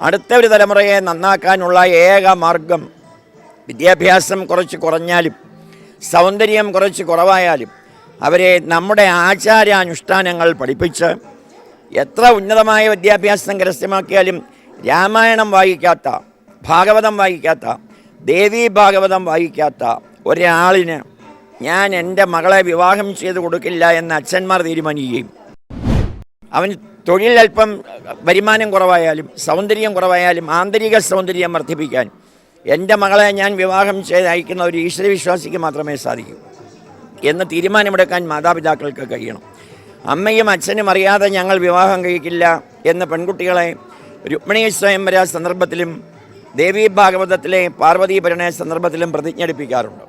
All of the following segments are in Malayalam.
അടുത്ത ഒരു തലമുറയെ നന്നാക്കാനുള്ള ഏക മാർഗം വിദ്യാഭ്യാസം കുറച്ച് കുറഞ്ഞാലും സൗന്ദര്യം കുറച്ച് കുറവായാലും അവരെ നമ്മുടെ ആചാരാനുഷ്ഠാനങ്ങൾ പഠിപ്പിച്ച് എത്ര ഉന്നതമായ വിദ്യാഭ്യാസം കരസ്ഥമാക്കിയാലും രാമായണം വായിക്കാത്ത ഭാഗവതം വായിക്കാത്ത ദേവീ ഭാഗവതം വായിക്കാത്ത ഒരാളിന് ഞാൻ എന്റെ മകളെ വിവാഹം ചെയ്ത് കൊടുക്കില്ല എന്ന് അച്ഛന്മാർ തീരുമാനിക്കുകയും അവന് തൊഴിൽ അല്പം വരുമാനം കുറവായാലും സൗന്ദര്യം കുറവായാലും ആന്തരിക സൗന്ദര്യം വർദ്ധിപ്പിക്കാൻ എന്റെ മകളെ ഞാൻ വിവാഹം ചെയ്ത് അയക്കുന്ന ഒരു ഈശ്വരവിശ്വാസിക്ക് മാത്രമേ സാധിക്കൂ എന്ന് തീരുമാനമെടുക്കാൻ മാതാപിതാക്കൾക്ക് കഴിയണം. അമ്മയും അച്ഛനും അറിയാതെ ഞങ്ങൾ വിവാഹം കഴിക്കില്ല എന്ന പെൺകുട്ടികളെ രുക്മിണി സ്വയംവര സന്ദർഭത്തിലും ദേവീ ഭാഗവതത്തിലെ പാർവതി പരിണയ സന്ദർഭത്തിലും പ്രതിജ്ഞയെടുപ്പിക്കാറുണ്ട്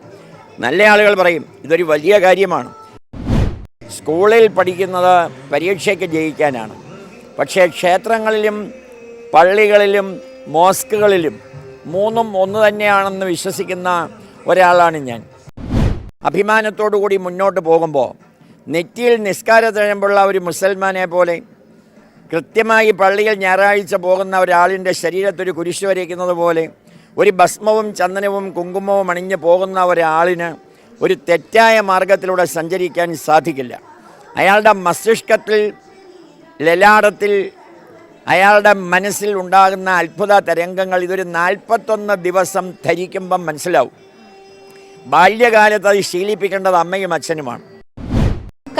നല്ല ആളുകൾ പറയും ഇതൊരു വലിയ കാര്യമാണ്. സ്കൂളിൽ പഠിക്കുന്നത് പരീക്ഷയ്ക്ക് ജയിക്കാനാണ്. പക്ഷേ ക്ഷേത്രങ്ങളിലും പള്ളികളിലും മോസ്കുകളിലും മൂന്നും ഒന്ന് തന്നെയാണെന്ന് വിശ്വസിക്കുന്ന ഒരാളാണ് ഞാൻ. അഭിമാനത്തോടു കൂടി മുന്നോട്ട് പോകുമ്പോൾ നെറ്റിയിൽ നിസ്കാര തഴമ്പുള്ള ഒരു മുസൽമാനെ പോലെ കൃത്യമായി പള്ളിയിൽ ഞായറാഴ്ച പോകുന്ന ഒരാളിന്റെ ശരീരത്തൊരു കുരിശ് വരയ്ക്കുന്നത് പോലെ ഒരു ഭസ്മവും ചന്ദനവും കുങ്കുമവും അണിഞ്ഞ് പോകുന്ന ഒരാളിന് ഒരു തെറ്റായ മാർഗത്തിലൂടെ സഞ്ചരിക്കാൻ സാധിക്കില്ല. അയാളുടെ മസ്തിഷ്കത്തിൽ ലലാടത്തിൽ അയാളുടെ മനസ്സിൽ ഉണ്ടാകുന്ന അത്ഭുത തരംഗങ്ങൾ ഇതൊരു നാൽപ്പത്തൊന്ന് ദിവസം ധരിക്കുമ്പം മനസ്സിലാവും. ബാല്യകാലത്ത് അത് ശീലിപ്പിക്കേണ്ടത് അമ്മയും അച്ഛനുമാണ്.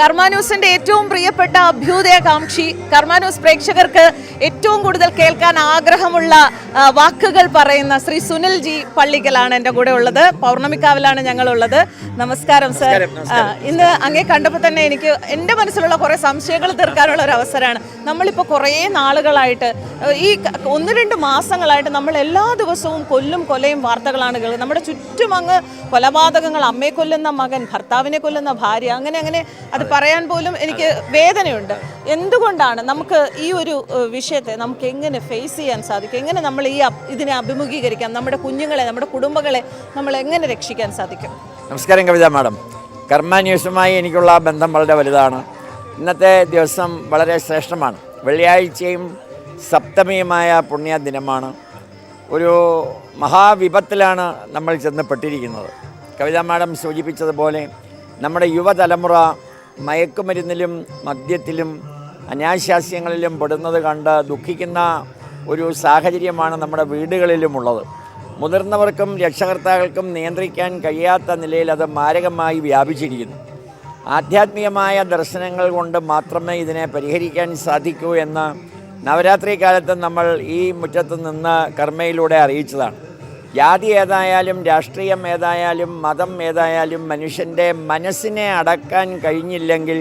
കർമാന്യൂസിന്റെ ഏറ്റവും പ്രിയപ്പെട്ട അഭ്യുദയകാംക്ഷി കർമാന്യൂസ് പ്രേക്ഷകർക്ക് ഏറ്റവും കൂടുതൽ കേൾക്കാൻ ആഗ്രഹമുള്ള വാക്കുകൾ പറയുന്ന ശ്രീ സുനിൽ ജി പള്ളിക്കലാണ് എന്റെ കൂടെ ഉള്ളത്. പൗർണമിക്കാവിലാണ് ഞങ്ങളുള്ളത്. നമസ്കാരം സർ ഇന്ന് അങ്ങേ കണ്ടപ്പോൾ തന്നെ എനിക്ക് എന്റെ മനസ്സിലുള്ള കുറേ സംശയങ്ങൾ തീർക്കാനുള്ള ഒരു അവസരമാണ്. നമ്മളിപ്പോൾ കുറേ നാളുകളായിട്ട് ഈ ഒന്ന് രണ്ട് മാസങ്ങളായിട്ട് നമ്മൾ എല്ലാ ദിവസവും കൊല്ലും കൊലയും വാർത്തകളാണ് കേൾക്കുന്നത്. നമ്മുടെ ചുറ്റും അങ്ങ് കൊലപാതകങ്ങൾ അമ്മയെ കൊല്ലുന്ന മകൻ ഭർത്താവിനെ കൊല്ലുന്ന ഭാര്യ അങ്ങനെ അങ്ങനെ അത് പറയാൻ പോലും എനിക്ക് വേദനയുണ്ട്. എന്തുകൊണ്ടാണ് നമുക്ക് ഈ ഒരു വിഷയത്തെ നമുക്ക് എങ്ങനെ ഫേസ് ചെയ്യാൻ സാധിക്കും? എങ്ങനെ നമ്മൾ ഈ ഇതിനെ അഭിമുഖീകരിക്കാം? നമ്മുടെ കുഞ്ഞുങ്ങളെ നമ്മുടെ കുടുംബങ്ങളെ നമ്മൾ എങ്ങനെ രക്ഷിക്കാൻ സാധിക്കും? നമസ്കാരം കവിത മാഡം. കർമ്മ എനിക്കുള്ള ബന്ധം വളരെ വലുതാണ്. ഇന്നത്തെ ദിവസം വളരെ ശ്രേഷ്ഠമാണ്. വെള്ളിയാഴ്ചയും സപ്തമിയുമായ പുണ്യ ദിനമാണ് ഒരു മഹാവിപത്തിലാണ് നമ്മൾ ചെന്ന് കവിതാ കവിത മാഡം സൂചിപ്പിച്ചതുപോലെ നമ്മുടെ യുവതലമുറ മയക്കുമരുന്നിലും മദ്യത്തിലും അനാശാസ്യങ്ങളിലും പെടുന്നത് കണ്ട് ദുഃഖിക്കുന്ന ഒരു സാഹചര്യമാണ് നമ്മുടെ വീടുകളിലുമുള്ളത്. മുതിർന്നവർക്കും രക്ഷകർത്താക്കൾക്കും നിയന്ത്രിക്കാൻ കഴിയാത്ത നിലയിൽ അത് മാരകമായി വ്യാപിച്ചിരിക്കുന്നു. ആധ്യാത്മികമായ ദർശനങ്ങൾ കൊണ്ട് മാത്രമേ ഇതിനെ പരിഹരിക്കാൻ സാധിക്കൂ എന്ന് നവരാത്രി കാലത്ത് നമ്മൾ ഈ മുറ്റത്ത് നിന്ന് കർമ്മയിലൂടെ അറിയിച്ചതാണ്. ജാതി ഏതായാലും രാഷ്ട്രീയം ഏതായാലും മതം ഏതായാലും മനുഷ്യന്റെ മനസ്സിനെ അടക്കാൻ കഴിഞ്ഞില്ലെങ്കിൽ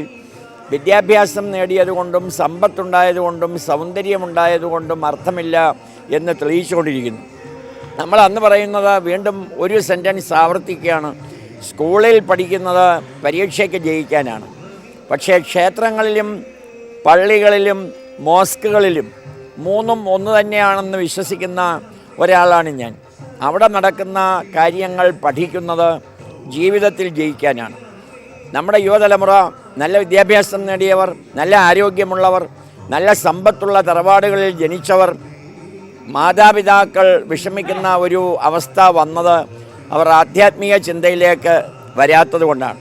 വിദ്യാഭ്യാസം നേടിയതുകൊണ്ടും സമ്പത്തുണ്ടായതുകൊണ്ടും സൗന്ദര്യമുണ്ടായതുകൊണ്ടും അർത്ഥമില്ല എന്ന് തെളിയിച്ചുകൊണ്ടിരിക്കുന്നു. നമ്മൾ അന്ന് പറയുന്നത് വീണ്ടും ഒരു സെന്റൻസ് ആവർത്തിക്കുകയാണ്. സ്കൂളിൽ പഠിക്കുന്നത് പരീക്ഷയ്ക്ക് ജയിക്കാനാണ്. പക്ഷേ ക്ഷേത്രങ്ങളിലും പള്ളികളിലും മോസ്കുകളിലും മൂന്നും ഒന്ന് തന്നെയാണെന്ന് വിശ്വസിക്കുന്ന ഒരാളാണ് ഞാൻ. അവിടെ നടക്കുന്ന കാര്യങ്ങൾ പഠിക്കുന്നത് ജീവിതത്തിൽ ജയിക്കാനാണ്. നമ്മുടെ യുവതലമുറ നല്ല വിദ്യാഭ്യാസം നേടിയവർ നല്ല ആരോഗ്യമുള്ളവർ നല്ല സമ്പത്തുള്ള തറവാടുകളിൽ ജനിച്ചവർ മാതാപിതാക്കൾ വിഷമിക്കുന്ന ഒരു അവസ്ഥ വന്നത് അവർ ആധ്യാത്മിക ചിന്തയിലേക്ക് വരാത്തത് കൊണ്ടാണ്.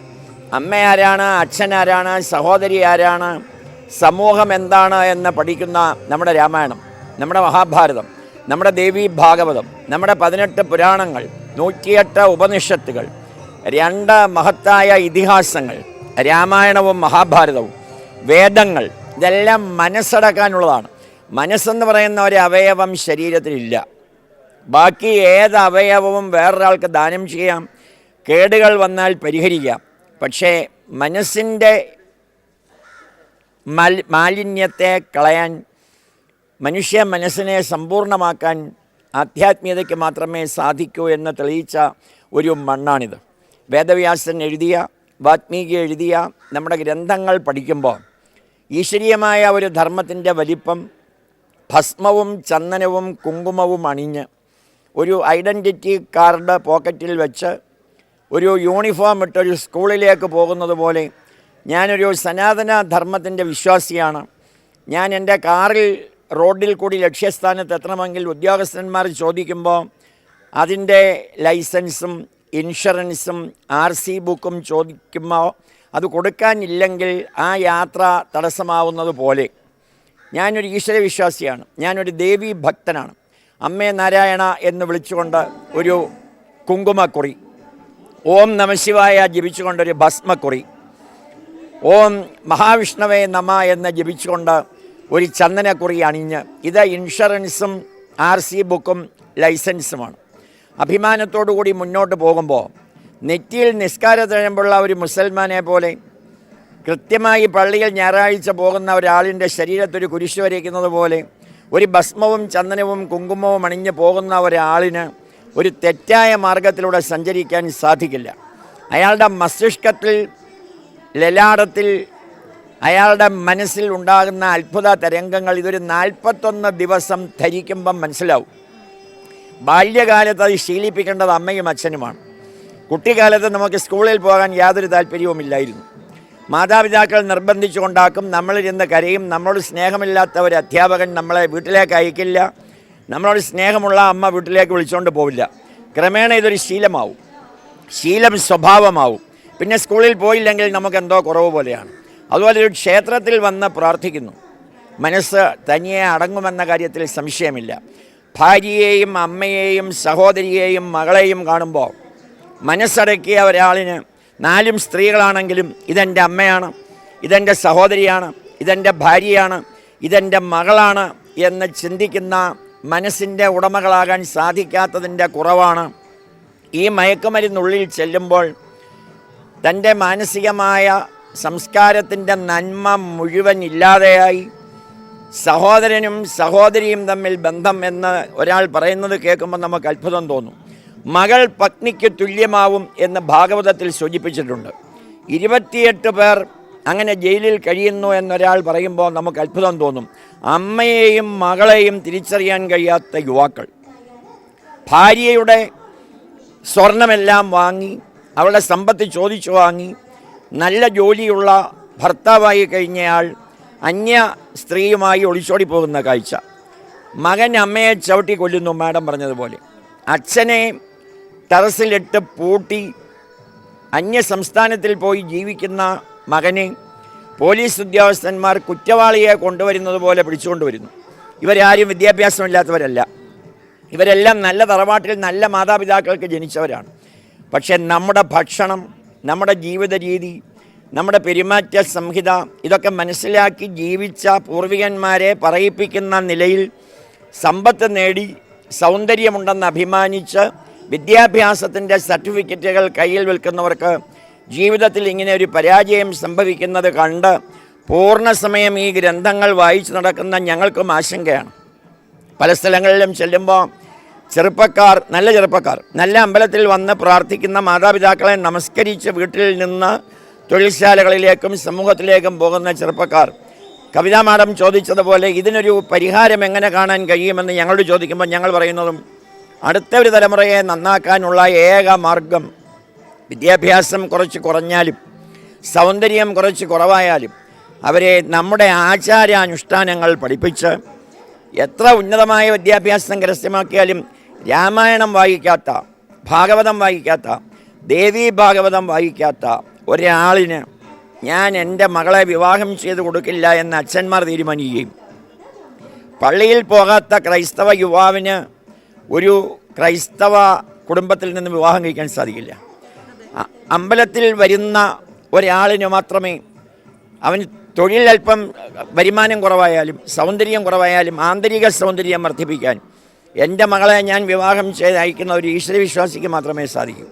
അമ്മ ആരാണ് അച്ഛൻ ആരാണ് സഹോദരി ആരാണ് സമൂഹം എന്താണ് എന്ന് പഠിക്കുന്ന നമ്മുടെ രാമായണം നമ്മുടെ മഹാഭാരതം. നമ്മുടെ ദേവി ഭാഗവതം നമ്മുടെ പതിനെട്ട് പുരാണങ്ങൾ നൂറ്റിയെട്ട് ഉപനിഷത്തുകൾ രണ്ട് മഹത്തായ ഇതിഹാസങ്ങൾ രാമായണവും മഹാഭാരതവും വേദങ്ങൾ ഇതെല്ലാം മനസ്സടക്കാനുള്ളതാണ്. മനസ്സെന്ന് പറയുന്ന ഒരു അവയവം ശരീരത്തിലില്ല. ബാക്കി ഏത് അവയവവും വേറൊരാൾക്ക് ദാനം ചെയ്യാം കേടുകൾ വന്നാൽ പരിഹരിക്കാം. പക്ഷേ മനസ്സിന്റെ മാലിന്യത്തെ കളയാൻ മനുഷ്യ മനസ്സിനെ സമ്പൂർണമാക്കാൻ ആധ്യാത്മികതയ്ക്ക് മാത്രമേ സാധിക്കൂ എന്ന് തെളിയിച്ച ഒരു മണ്ണാണിത്. വേദവ്യാസൻ എഴുതിയ വാത്മീകി എഴുതിയ നമ്മുടെ ഗ്രന്ഥങ്ങൾ പഠിക്കുമ്പോൾ ഈശ്വരീയമായ ഒരു ധർമ്മത്തിന്റെ വലിപ്പം ഭസ്മവും ചന്ദനവും കുങ്കുമവും അണിഞ്ഞ് ഒരു ഐഡന്റിറ്റി കാർഡ് പോക്കറ്റിൽ വെച്ച് ഒരു യൂണിഫോം ഇട്ടൊരു സ്കൂളിലേക്ക് പോകുന്നത് പോലെ ഞാനൊരു സനാതന ധർമ്മത്തിന്റെ വിശ്വാസിയാണ്. ഞാൻ എന്റെ കാറിൽ റോഡിൽ കൂടി ലക്ഷ്യസ്ഥാനത്ത് എത്തണമെങ്കിൽ ഉദ്യോഗസ്ഥന്മാർ ചോദിക്കുമ്പോൾ അതിന്റെ ലൈസൻസും ഇൻഷുറൻസും ആർ സി ബുക്കും ചോദിക്കുമ്പോൾ അത് കൊടുക്കാനില്ലെങ്കിൽ ആ യാത്ര തടസ്സമാവുന്നത് പോലെ. ഞാനൊരു ഈശ്വരവിശ്വാസിയാണ്. ഞാനൊരു ദേവി ഭക്തനാണ്. അമ്മേ നാരായണ എന്ന് വിളിച്ചുകൊണ്ട് ഒരു കുങ്കുമക്കുറി. ഓം നമശിവായ ജപിച്ചുകൊണ്ടൊരു ഭസ്മക്കുറി. ഓം മഹാവിഷ്ണവേ നമ എന്ന് ജപിച്ചുകൊണ്ട് ഒരു ചന്ദനക്കുറി അണിഞ്ഞ്. ഇത് ഇൻഷുറൻസും ആർ സി ബുക്കും ലൈസൻസുമാണ്. അഭിമാനത്തോടു കൂടി മുന്നോട്ട് പോകുമ്പോൾ നെറ്റിയിൽ നിസ്കാര തഴമ്പുള്ള ഒരു മുസൽമാനെ പോലെ കൃത്യമായി പള്ളിയിൽ ഞായറാഴ്ച പോകുന്ന ഒരാളിന്റെ ശരീരത്തൊരു കുരിശ് വരയ്ക്കുന്നത് പോലെ ഒരു ഭസ്മവും ചന്ദനവും കുങ്കുമവും അണിഞ്ഞ് പോകുന്ന ഒരാളിന് ഒരു തെറ്റായ മാർഗത്തിലൂടെ സഞ്ചരിക്കാൻ സാധിക്കില്ല. അയാളുടെ മസ്തിഷ്കത്തിൽ ലലാടത്തിൽ അയാളുടെ മനസ്സിൽ ഉണ്ടാകുന്ന അത്ഭുത തരംഗങ്ങൾ ഇതൊരു നാൽപ്പത്തൊന്ന് ദിവസം ധരിക്കുമ്പം മനസ്സിലാവും. ബാല്യകാലത്ത് അത് ശീലിപ്പിക്കേണ്ടത് അമ്മയും അച്ഛനുമാണ്. കുട്ടിക്കാലത്ത് നമുക്ക് സ്കൂളിൽ പോകാൻ യാതൊരു താല്പര്യവുമില്ലായിരുന്നു. മാതാപിതാക്കൾ നിർബന്ധിച്ചുകൊണ്ടാക്കും നമ്മളിരുന്ന് കരയും നമ്മളോട് സ്നേഹമില്ലാത്ത ഒരു അധ്യാപകൻ നമ്മളെ വീട്ടിലേക്ക് അയക്കില്ല നമ്മളോട് സ്നേഹമുള്ള അമ്മ വീട്ടിലേക്ക് വിളിച്ചുകൊണ്ട് പോവില്ല. ക്രമേണ ഇതൊരു ശീലമാവും. ശീലം സ്വഭാവമാവും. പിന്നെ സ്കൂളിൽ പോയില്ലെങ്കിൽ നമുക്കെന്തോ കുറവ് പോലെയാണ്. അതുപോലെ ഒരു ക്ഷേത്രത്തിൽ വന്ന് പ്രാർത്ഥിക്കുന്നു. മനസ്സ് തനിയെ അടങ്ങുമെന്ന കാര്യത്തിൽ സംശയമില്ല. ഭാര്യയെയും അമ്മയെയും സഹോദരിയെയും മകളെയും കാണുമ്പോൾ മനസ്സടക്കിയ ഒരാളിന് നാലും സ്ത്രീകളാണെങ്കിലും ഇതെന്റെ അമ്മയാണ് ഇതെന്റെ സഹോദരിയാണ് ഇതെന്റെ ഭാര്യയാണ് ഇതെന്റെ മകളാണ് എന്ന് ചിന്തിക്കുന്ന മനസ്സിന്റെ ഉടമകളാകാൻ സാധിക്കാത്തതിന്റെ കുറവാണ്. ഈ മയക്കുമരുന്നുള്ളിൽ ചെല്ലുമ്പോൾ തന്റെ മാനസികമായ സംസ്കാരത്തിന്റെ നന്മ മുഴുവൻ ഇല്ലാതെയായി. സഹോദരനും സഹോദരിയും തമ്മിൽ ബന്ധം എന്ന് ഒരാൾ പറയുന്നത് കേൾക്കുമ്പോൾ നമുക്ക് അത്ഭുതം തോന്നും. മകൾ പത്നിക്ക് തുല്യമാവും എന്ന് ഭാഗവതത്തിൽ സൂചിപ്പിച്ചിട്ടുണ്ട്. ഇരുപത്തിയെട്ട് പേർ അങ്ങനെ ജയിലിൽ കഴിയുന്നു എന്നൊരാൾ പറയുമ്പോൾ നമുക്ക് അത്ഭുതം തോന്നും. അമ്മയെയും മകളെയും തിരിച്ചറിയാൻ കഴിയാത്ത യുവാക്കൾ. ഭാര്യയുടെ സ്വർണമെല്ലാം വാങ്ങി അവളുടെ സമ്പത്ത് ചോദിച്ചു വാങ്ങി നല്ല ജോലിയുള്ള ഭർത്താവായി കഴിഞ്ഞയാൾ അന്യ സ്ത്രീയുമായി ഒളിച്ചോടി പോകുന്ന കാഴ്ച. മകൻ അമ്മയെ ചവിട്ടി കൊല്ലുന്നു മാഡം പറഞ്ഞതുപോലെ. അച്ഛനെ ടെറസിലിട്ട് പൂട്ടി അന്യ സംസ്ഥാനത്തിൽ പോയി ജീവിക്കുന്ന മകനെ പോലീസ് ഉദ്യോഗസ്ഥന്മാർ കുറ്റവാളിയെ കൊണ്ടുവരുന്നത് പോലെ പിടിച്ചുകൊണ്ടുവരുന്നു ഇവരാരും വിദ്യാഭ്യാസമില്ലാത്തവരല്ല. ഇവരെല്ലാം നല്ല തറവാട്ടിൽ നല്ല മാതാപിതാക്കൾക്ക് ജനിച്ചവരാണ്. പക്ഷേ നമ്മുടെ ഭക്ഷണം നമ്മുടെ ജീവിത രീതി നമ്മുടെ പെരുമാറ്റ സംഹിത ഇതൊക്കെ മനസ്സിലാക്കി ജീവിച്ച പൂർവികന്മാരെ പറയിപ്പിക്കുന്ന നിലയിൽ സമ്പത്ത് നേടി സൗന്ദര്യമുണ്ടെന്ന് അഭിമാനിച്ച് വിദ്യാഭ്യാസത്തിന്റെ സർട്ടിഫിക്കറ്റുകൾ കയ്യിൽ വിൽക്കുന്നവർക്ക് ജീവിതത്തിൽ ഇങ്ങനെ ഒരു പരാജയം സംഭവിക്കുന്നത് കണ്ട് പൂർണസമയം ഈ ഗ്രന്ഥങ്ങൾ വായിച്ചു നടക്കുന്ന ഞങ്ങൾക്കും ആശങ്കയാണ്. പല സ്ഥലങ്ങളിലും ചെല്ലുമ്പോൾ ചെറുപ്പക്കാർ നല്ല ചെറുപ്പക്കാർ നല്ല അമ്പലത്തിൽ വന്ന് പ്രാർത്ഥിക്കുന്ന മാതാപിതാക്കളെ നമസ്കരിച്ച് വീട്ടിൽ നിന്ന് തൊഴിൽശാലകളിലേക്കും സമൂഹത്തിലേക്കും പോകുന്ന ചെറുപ്പക്കാർ. കവിതാ മാഡം ചോദിച്ചതുപോലെ ഇതിനൊരു പരിഹാരം എങ്ങനെ കാണാൻ കഴിയുമെന്ന് ഞങ്ങളോട് ചോദിക്കുമ്പോൾ ഞങ്ങൾ പറയുന്നതും അടുത്ത ഒരു തലമുറയെ നന്നാക്കാനുള്ള ഏക മാർഗം വിദ്യാഭ്യാസം കുറച്ച് കുറഞ്ഞാലും സൗന്ദര്യം കുറച്ച് കുറവായാലും അവരെ നമ്മുടെ ആചാരാനുഷ്ഠാനങ്ങൾ പഠിപ്പിച്ച് എത്ര ഉന്നതമായ വിദ്യാഭ്യാസം കരസ്ഥമാക്കിയാലും രാമായണം വായിക്കാത്ത ഭാഗവതം വായിക്കാത്ത ദേവീ ഭാഗവതം വായിക്കാത്ത ഒരാളിന് ഞാൻ എന്റെ മകളെ വിവാഹം ചെയ്ത് കൊടുക്കില്ല എന്ന് അച്ഛന്മാർ തീരുമാനിക്കുകയും പള്ളിയിൽ പോകാത്ത ക്രൈസ്തവ യുവാവിന് ഒരു ക്രൈസ്തവ കുടുംബത്തിൽ നിന്ന് വിവാഹം കഴിക്കാൻ സാധിക്കില്ല. അമ്പലത്തിൽ വരുന്ന ഒരാളിന് മാത്രമേ അവന് തൊഴിൽ അല്പം വരുമാനം കുറവായാലും സൗന്ദര്യം കുറവായാലും ആന്തരിക സൗന്ദര്യം വർദ്ധിപ്പിക്കാൻ എന്റെ മകളെ ഞാൻ വിവാഹം ചെയ്ത് അയക്കുന്ന ഒരു ഈശ്വരവിശ്വാസിക്ക് മാത്രമേ സാധിക്കൂ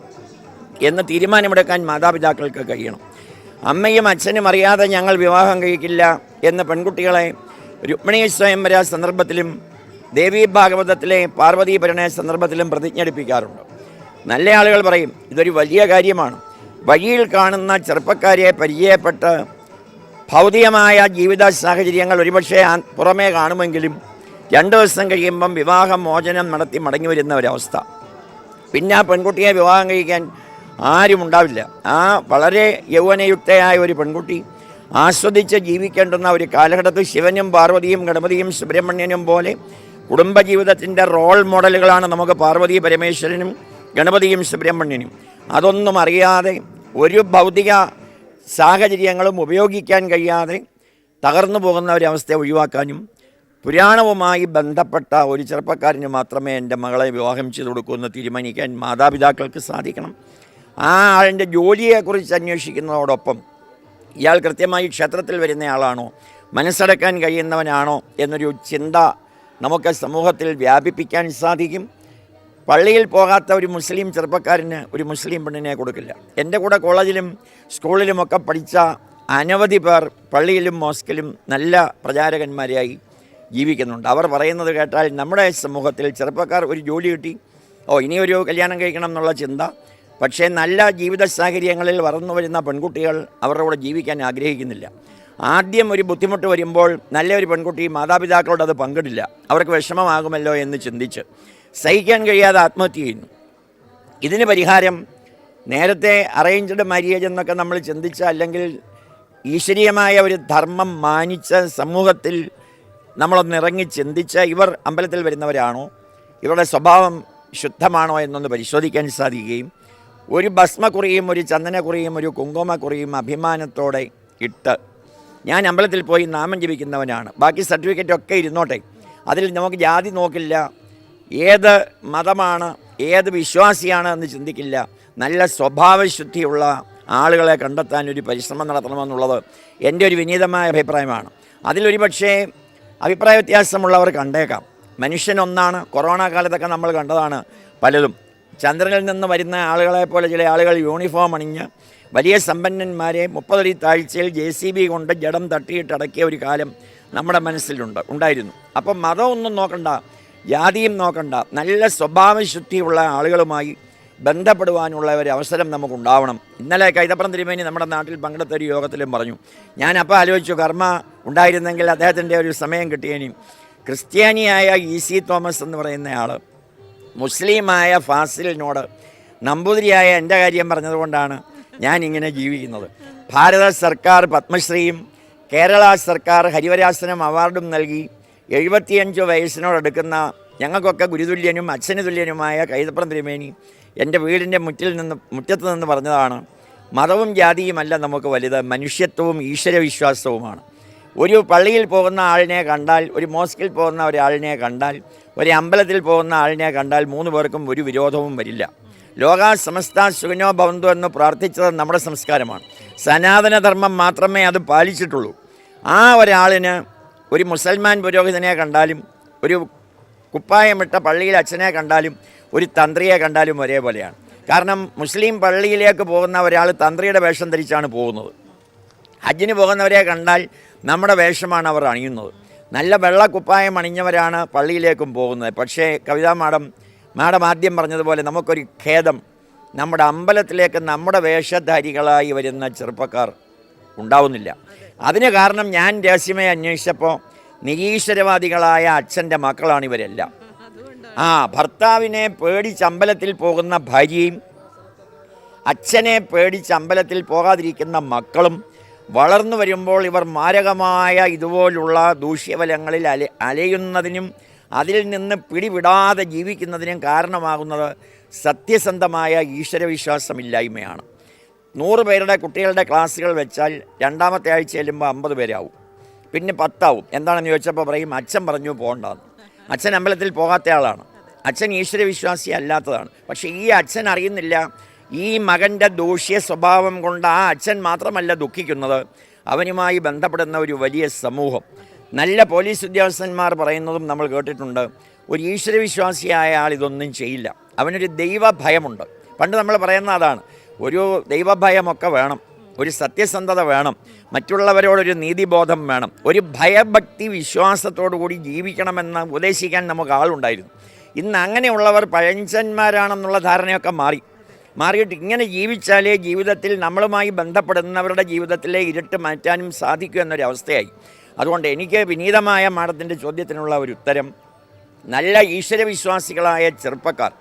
എന്ന് തീരുമാനമെടുക്കാൻ മാതാപിതാക്കൾക്ക് കഴിയണം. അമ്മയും അച്ഛനും അറിയാതെ ഞങ്ങൾ വിവാഹം കഴിക്കില്ല എന്ന പെൺകുട്ടികളെ രുക്മിണി സ്വയംവര സന്ദർഭത്തിലും ദേവീ ഭാഗവതത്തിലെ പാർവതീപരണ സന്ദർഭത്തിലും പ്രതിജ്ഞടിപ്പിക്കാറുണ്ട്. നല്ല ആളുകൾ പറയും ഇതൊരു വലിയ കാര്യമാണ്. വഴിയിൽ കാണുന്ന ചെറുപ്പക്കാരെ പരിചയപ്പെട്ട് ഭൗതികമായ ജീവിത സാഹചര്യങ്ങൾ ഒരുപക്ഷെ പുറമേ കാണുമെങ്കിലും രണ്ട് ദിവസം കഴിയുമ്പം വിവാഹം മോചനം നടത്തി മടങ്ങി വരുന്ന ഒരവസ്ഥ. പിന്നെ ആ പെൺകുട്ടിയെ വിവാഹം കഴിക്കാൻ ആരും ഉണ്ടാവില്ല. ആ വളരെ യൗവനയുക്തയായ ഒരു പെൺകുട്ടി ആസ്വദിച്ച് ജീവിക്കേണ്ടുന്ന ഒരു കാലഘട്ടത്തിൽ ശിവനും പാർവതിയും ഗണപതിയും സുബ്രഹ്മണ്യനും പോലെ കുടുംബജീവിതത്തിന്റെ റോൾ മോഡലുകളാണ് നമുക്ക് പാർവതി പരമേശ്വരനും ഗണപതിയും സുബ്രഹ്മണ്യനും. അതൊന്നും അറിയാതെ ഒരു ഭൗതിക സാഹചര്യങ്ങളും ഉപയോഗിക്കാൻ കഴിയാതെ തകർന്നു പോകുന്ന ഒരവസ്ഥയെ ഒഴിവാക്കാനും പുരാണവുമായി ബന്ധപ്പെട്ട ഒരു ചെറുപ്പക്കാരന് മാത്രമേ എന്റെ മകളെ വിവാഹം ചെയ്തു കൊടുക്കുമെന്ന് തീരുമാനിക്കാൻ മാതാപിതാക്കൾക്ക് സാധിക്കണം. ആ ആളിന്റെ ജോലിയെക്കുറിച്ച് അന്വേഷിക്കുന്നതോടൊപ്പം ഇയാൾ കൃത്യമായി ക്ഷേത്രത്തിൽ വരുന്ന ആളാണോ മനസ്സടക്കാൻ കഴിയുന്നവനാണോ എന്നൊരു ചിന്ത നമുക്ക് സമൂഹത്തിൽ വ്യാപിപ്പിക്കാൻ സാധിക്കും. പള്ളിയിൽ പോകാത്ത ഒരു മുസ്ലിം ചെറുപ്പക്കാരന് ഒരു മുസ്ലിം പെണ്ണിനെ കൊടുക്കില്ല. എന്റെ കൂടെ കോളേജിലും സ്കൂളിലുമൊക്കെ പഠിച്ച അനവധി പേർ പള്ളിയിലും മോസ്കിലും നല്ല പ്രചാരകന്മാരായി. ജീവിക്കുന്നുണ്ട്. അവർ പറയുന്നത് കേട്ടാൽ നമ്മുടെ സമൂഹത്തിൽ ചെറുപ്പക്കാർ ഒരു ജോലി കിട്ടി. ഓ ഇനിയൊരു കല്യാണം കഴിക്കണം എന്നുള്ള ചിന്ത. പക്ഷേ നല്ല ജീവിത സാഹചര്യങ്ങളിൽ വളർന്നു വരുന്ന പെൺകുട്ടികൾ അവരുടെ കൂടെ ജീവിക്കാൻ ആഗ്രഹിക്കുന്നില്ല. ആദ്യം ഒരു ബുദ്ധിമുട്ട് വരുമ്പോൾ നല്ലൊരു പെൺകുട്ടി മാതാപിതാക്കളോട് അത് പങ്കിടില്ല. അവർക്ക് വിഷമമാകുമല്ലോ എന്ന് ചിന്തിച്ച് സഹിക്കാൻ കഴിയാതെ ആത്മഹത്യ ചെയ്യുന്നു. ഇതിന് പരിഹാരം നേരത്തെ അറേഞ്ച്ഡ് മാര്യേജ് എന്നൊക്കെ നമ്മൾ ചിന്തിച്ച അല്ലെങ്കിൽ ഈശ്വരീയമായ ഒരു ധർമ്മം മാനിച്ച സമൂഹത്തിൽ നമ്മളൊന്ന് ഇറങ്ങി ചിന്തിച്ച് ഇവർ അമ്പലത്തിൽ വരുന്നവരാണോ? ഇവരുടെ സ്വഭാവം ശുദ്ധമാണോ എന്നൊന്ന് പരിശോധിക്കാൻ സാധിക്കുകയും ഒരു ഭസ്മക്കുറിയും ഒരു ചന്ദനക്കുറിയും ഒരു കുങ്കുമക്കുറിയും അഭിമാനത്തോടെ ഇട്ട് ഞാൻ അമ്പലത്തിൽ പോയി നാമം ജപിക്കുന്നവനാണ്. ബാക്കി സർട്ടിഫിക്കറ്റൊക്കെ ഇരുന്നോട്ടെ. അതിൽ നമുക്ക് ജാതി നോക്കില്ല. ഏത് മതമാണ് ഏത് വിശ്വാസിയാണ് എന്ന് ചിന്തിക്കില്ല. നല്ല സ്വഭാവശുദ്ധിയുള്ള ആളുകളെ കണ്ടെത്താൻ ഒരു പരിശ്രമം നടത്തണമെന്നുള്ളത് എന്റെ ഒരു വിനീതമായ അഭിപ്രായമാണ്. അതിലൊരു പക്ഷേ അഭിപ്രായ വ്യത്യാസമുള്ളവർ കണ്ടേക്കാം. മനുഷ്യനൊന്നാണ്. കൊറോണ കാലത്തൊക്കെ നമ്മൾ കണ്ടതാണ് പലതും. ചന്ദ്രനിൽ നിന്ന് വരുന്ന ആളുകളെ പോലെ ചില ആളുകൾ യൂണിഫോം അണിഞ്ഞ് വലിയ സമ്പന്നന്മാരെ മുപ്പതടി താഴ്ചയിൽ ജെ സി ബി കൊണ്ട് ജഡം തട്ടിയിട്ടടക്കിയ ഒരു കാലം നമ്മുടെ മനസ്സിലുണ്ട് ഉണ്ടായിരുന്നു. അപ്പം മതമൊന്നും നോക്കണ്ട ജാതിയും നോക്കണ്ട നല്ല സ്വഭാവശുദ്ധിയുള്ള ആളുകളുമായി ബന്ധപ്പെടുവാനുള്ള ഒരു അവസരം നമുക്കുണ്ടാവണം. ഇന്നലെ കൈതപ്പുറം തിരുമേനി നമ്മുടെ നാട്ടിൽ പങ്കെടുത്ത ഒരു യോഗത്തിലും പറഞ്ഞു. ഞാൻ അപ്പോൾ ആലോചിച്ചു കർമ്മ ഉണ്ടായിരുന്നെങ്കിൽ അദ്ദേഹത്തിന്റെ ഒരു സമയം കിട്ടിയേനും. ക്രിസ്ത്യാനിയായ ഇ സി തോമസ് എന്ന് പറയുന്നയാൾ മുസ്ലിമായ ഫാസിലിനോട് നമ്പൂതിരിയായ എന്റെ കാര്യം പറഞ്ഞതുകൊണ്ടാണ് ഞാൻ ഇങ്ങനെ ജീവിക്കുന്നത്. ഭാരത സർക്കാർ പത്മശ്രീയും കേരള സർക്കാർ ഹരിവരാസനം അവാർഡും നൽകി എഴുപത്തിയഞ്ച് വയസ്സിനോടടുക്കുന്ന ഞങ്ങൾക്കൊക്കെ ഗുരുതുല്യനും അച്ഛന് തുല്യനുമായ കൈതപ്പുറം തിരുമേനി എന്റെ വീടിന്റെ മുറ്റിൽ നിന്ന് മുറ്റത്ത് നിന്ന് പറഞ്ഞതാണ് മതവും ജാതിയുമല്ല നമുക്ക് വലുത് മനുഷ്യത്വവും ഈശ്വരവിശ്വാസവുമാണ്. ഒരു പള്ളിയിൽ പോകുന്ന ആളിനെ കണ്ടാൽ ഒരു മോസ്കിൽ പോകുന്ന ഒരാളിനെ കണ്ടാൽ ഒരു അമ്പലത്തിൽ പോകുന്ന ആളിനെ കണ്ടാൽ മൂന്ന് പേർക്കും ഒരു വിരോധവും വരില്ല. ലോക സമസ്ത സുഖനോ ഭവന്തു എന്ന് പ്രാർത്ഥിച്ചത് നമ്മുടെ സംസ്കാരമാണ്. സനാതനധർമ്മം മാത്രമേ അത് പാലിച്ചിട്ടുള്ളൂ. ആ ഒരാളിന് ഒരു മുസൽമാൻ പുരോഹിതനെ കണ്ടാലും ഒരു കുപ്പായമിട്ട പള്ളിയിൽ അച്ഛനെ കണ്ടാലും ഒരു തന്ത്രിയെ കണ്ടാലും ഒരേപോലെയാണ്. കാരണം മുസ്ലിം പള്ളിയിലേക്ക് പോകുന്ന ഒരാൾ തന്ത്രിയുടെ വേഷം ധരിച്ചാണ് പോകുന്നത്. ഹജ്ജിന് പോകുന്നവരെ കണ്ടാൽ നമ്മുടെ വേഷമാണ് അവർ അണിയുന്നത്. നല്ല വെള്ളക്കുപ്പായം അണിഞ്ഞവരാണ് പള്ളിയിലേക്കും പോകുന്നത്. പക്ഷേ കവിതാ മാഡം മാഡം ആദ്യം പറഞ്ഞതുപോലെ നമുക്കൊരു ഖേദം. നമ്മുടെ അമ്പലത്തിലേക്ക് നമ്മുടെ വേഷധാരികളായി വരുന്ന ചെറുപ്പക്കാർ ഉണ്ടാവുന്നില്ല. അതിന് കാരണം ഞാൻ രഹസ്യമായി അന്വേഷിച്ചപ്പോൾ നിരീശ്വരവാദികളായ അച്ഛന്റെ മക്കളാണ് ഇവരെല്ലാം. ആ ഭർത്താവിനെ പേടിച്ച് അമ്പലത്തിൽ പോകുന്ന ഭാര്യയും അച്ഛനെ പേടിച്ച് അമ്പലത്തിൽ പോകാതിരിക്കുന്ന മക്കളും വളർന്നു വരുമ്പോൾ ഇവർ മാരകമായ ഇതുപോലുള്ള ദൂഷ്യവലങ്ങളിൽ അല അലയുന്നതിനും അതിൽ നിന്ന് പിടിവിടാതെ ജീവിക്കുന്നതിനും കാരണമാകുന്നത് സത്യസന്ധമായ ഈശ്വരവിശ്വാസമില്ലായ്മയാണ്. നൂറ് പേരുടെ കുട്ടികളുടെ ക്ലാസ്സുകൾ വെച്ചാൽ രണ്ടാമത്തെ ആഴ്ച ചെല്ലുമ്പോൾ അമ്പത് പേരാവും. പിന്നെ പത്താവും. എന്താണെന്ന് ചോദിച്ചപ്പോൾ പറയും അച്ഛൻ പറഞ്ഞു പോകണ്ടെന്ന് അച്ഛൻ അമ്പലത്തിൽ പോകാത്ത ആളാണ്. അച്ഛൻ ഈശ്വരവിശ്വാസി അല്ലാത്തതാണ്. പക്ഷേ ഈ അച്ഛൻ അറിയുന്നില്ല. ഈ മകന്റെ ദൂഷ്യ സ്വഭാവം കൊണ്ട് ആ അച്ഛൻ മാത്രമല്ല ദുഃഖിക്കുന്നത്. അവനുമായി ബന്ധപ്പെടുന്ന ഒരു വലിയ സമൂഹം. നല്ല പോലീസ് ഉദ്യോഗസ്ഥന്മാർ പറയുന്നതും നമ്മൾ കേട്ടിട്ടുണ്ട്. ഒരു ഈശ്വരവിശ്വാസിയായ ആൾ ഇതൊന്നും ചെയ്യില്ല. അവനൊരു ദൈവഭയമുണ്ട്. പണ്ട് നമ്മൾ പറയുന്ന അതാണ്. ഒരു ദൈവഭയമൊക്കെ വേണം. ഒരു സത്യസന്ധത വേണം. മറ്റുള്ളവരോടൊരു നീതിബോധം വേണം. ഒരു ഭയഭക്തി വിശ്വാസത്തോടു കൂടി ജീവിക്കണമെന്ന് ഉപദേശിക്കാൻ നമുക്ക് ആളുണ്ടായിരുന്നു. ഇന്ന് അങ്ങനെയുള്ളവർ പഴഞ്ചന്മാരാണെന്നുള്ള ധാരണയൊക്കെ മാറി. മാറിയിട്ട് ഇങ്ങനെ ജീവിച്ചാലേ ജീവിതത്തിൽ നമ്മളുമായി ബന്ധപ്പെടുന്നവരുടെ ജീവിതത്തിലെ ഇരുട്ട് മാറ്റാനും സാധിക്കൂ എന്നൊരവസ്ഥയായി. അതുകൊണ്ട് എനിക്ക് വിനീതമായ മാഡത്തിന്റെ ചോദ്യത്തിനുള്ള ഒരു ഉത്തരം നല്ല ഈശ്വരവിശ്വാസികളായ ചെറുപ്പക്കാർ.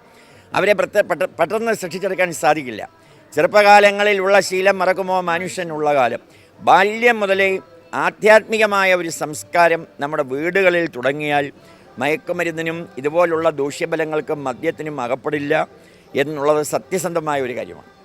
അവരെ പെട്ടെന്ന് സൃഷ്ടിച്ചെടുക്കാൻ സാധിക്കില്ല. ചെറുപ്പകാലങ്ങളിലുള്ള ശീലം മറക്കുമോ? മനുഷ്യനുള്ള കാലം. ബാല്യം മുതലേ ആധ്യാത്മികമായ ഒരു സംസ്കാരം നമ്മുടെ വീടുകളിൽ തുടങ്ങിയാൽ മയക്കുമരുന്നിനും ഇതുപോലുള്ള ദൂഷ്യബലങ്ങൾക്കും മദ്യത്തിനും അകപ്പെടില്ല എന്നുള്ളത് സത്യസന്ധമായ ഒരു കാര്യമാണ്.